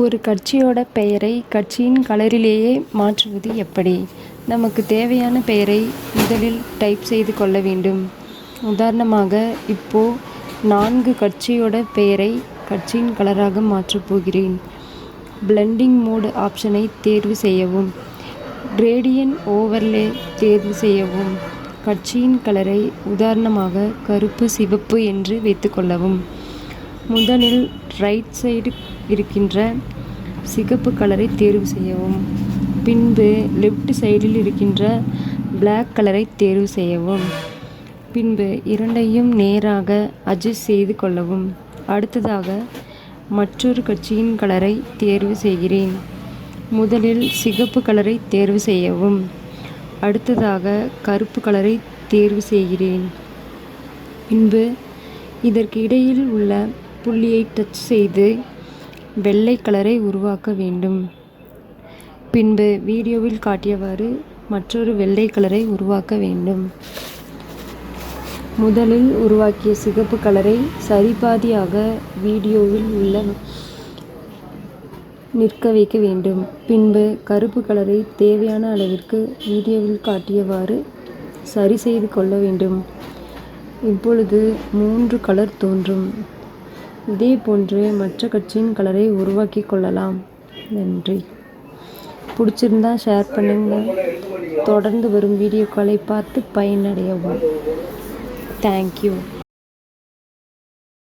ஒரு கட்சியோட பெயரை கட்சியின் கலரிலேயே மாற்றுவது எப்படி? நமக்கு தேவையான பெயரை முதலில் டைப் செய்து கொள்ள வேண்டும். உதாரணமாக இப்போ நான்கு கட்சியோட பெயரை கட்சியின் கலராக மாற்றப் போகிறேன். பிளெண்டிங் மோடு ஆப்ஷனை தேர்வு செய்யவும். கிரேடியன்ட் ஓவர்லே தேர்வு செய்யவும். கட்சியின் கலரை உதாரணமாக கருப்பு சிவப்பு என்று வைத்துக்கொள்ளவும் முதலில் ரைட் சைடு இருக்கின்ற சிகப்பு கலரை தேர்வு செய்யவும். பின்பு லெஃப்ட் சைடில் இருக்கின்ற பிளாக் கலரை தேர்வு செய்யவும். பின்பு இரண்டையும் நேராக அட்ஜஸ்ட் செய்து கொள்ளவும். அடுத்ததாக மற்றொரு கட்சியின் கலரை தேர்வு செய்கிறேன். முதலில் சிகப்பு கலரை தேர்வு செய்யவும். அடுத்ததாக கருப்பு கலரை தேர்வு செய்கிறேன். பின்பு இதற்கு இடையில் உள்ள புள்ளியை டச் செய்து வெள்ளை கலரை உருவாக்க வேண்டும். பின்பு வீடியோவில் காட்டியவாறு மற்றொரு வெள்ளை கலரை உருவாக்க வேண்டும். முதலில் உருவாக்கிய சிகப்பு கலரை சரிபாதியாக வீடியோவில் உள்ள நிற்க வைக்க வேண்டும். பின்பு கருப்பு கலரை தேவையான அளவிற்கு வீடியோவில் காட்டியவாறு சரி செய்து கொள்ள வேண்டும். இப்பொழுது மூன்று கலர் தோன்றும். இதே போன்று மற்ற கட்சியின் கலரை உருவாக்கி கொள்ளலாம். நன்றி. பிடிச்சிருந்தா ஷேர் பண்ணுங்கள் தொடர்ந்து வரும் வீடியோக்களை பார்த்து பயனடையவும். தேங்க்யூ